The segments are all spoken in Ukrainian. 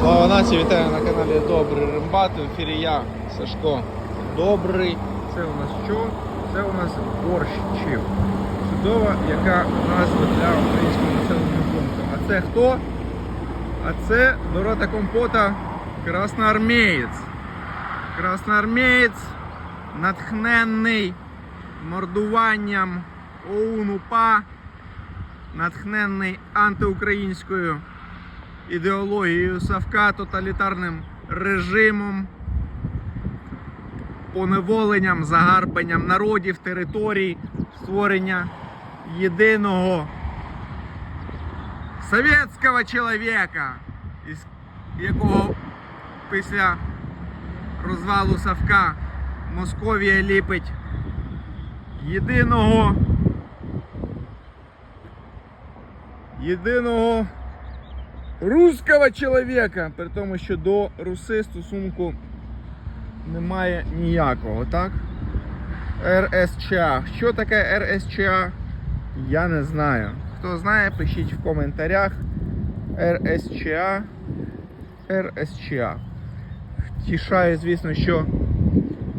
Слава нації, вітаю на каналі Добрий Римбат. В ефірі я, Сашко Добрий. Це у нас що? Це у нас борщів. Чудова, яка назва для українського населеного пункту. А це хто? А це до рота компота красноармієць. Красноармієць натхненний мордуванням ОУН-УПА, натхненний антиукраїнською ідеологією Савка, тоталітарним режимом, поневоленням, загарбанням народів, територій, створення єдиного совєтського чоловіка, якого після розвалу Савка Московія ліпить єдиного єдиного русского чоловіка, при тому, що до руси стосунку немає ніякого, так? РСЧА. Що таке РСЧА? Я не знаю. Хто знає, пишіть в коментарях. РСЧА. РСЧА. Втішаю, звісно, що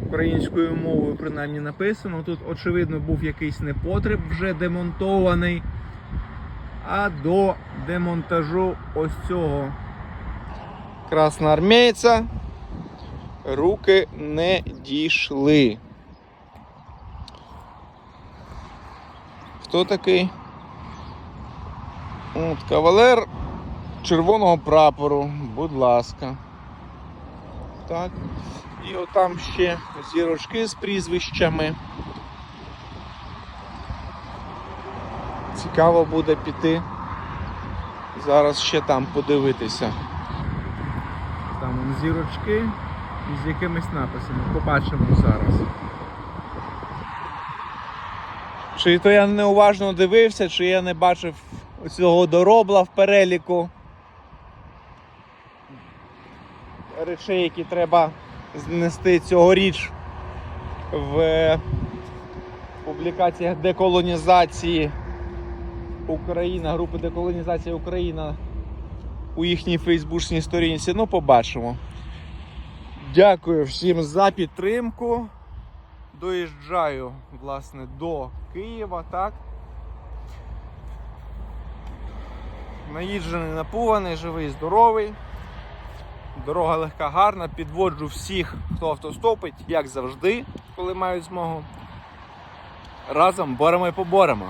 українською мовою принаймні написано. Тут, очевидно, був якийсь непотреб вже демонтований. А до демонтажу ось цього красноармійця руки не дійшли. Хто такий? От, кавалер червоного прапору, будь ласка. Так. І отам ще зірочки з прізвищами. Цікаво буде піти. Зараз ще там подивитися. Там вон зірочки з якимись написами. Побачимо зараз. Чи то я неуважно дивився, чи я не бачив цього доробла в переліку речей, які треба знести цьогоріч в публікаціях деколонізації Україна, групи деколонізації Україна у їхній фейсбучній сторінці. Ну, побачимо. Дякую всім за підтримку. Доїжджаю, власне, до Києва, так? Наїджений, напуваний, живий, здоровий. Дорога легка, гарна. Підводжу всіх, хто автостопить, як завжди, коли мають змогу. Разом боремо і поборемо.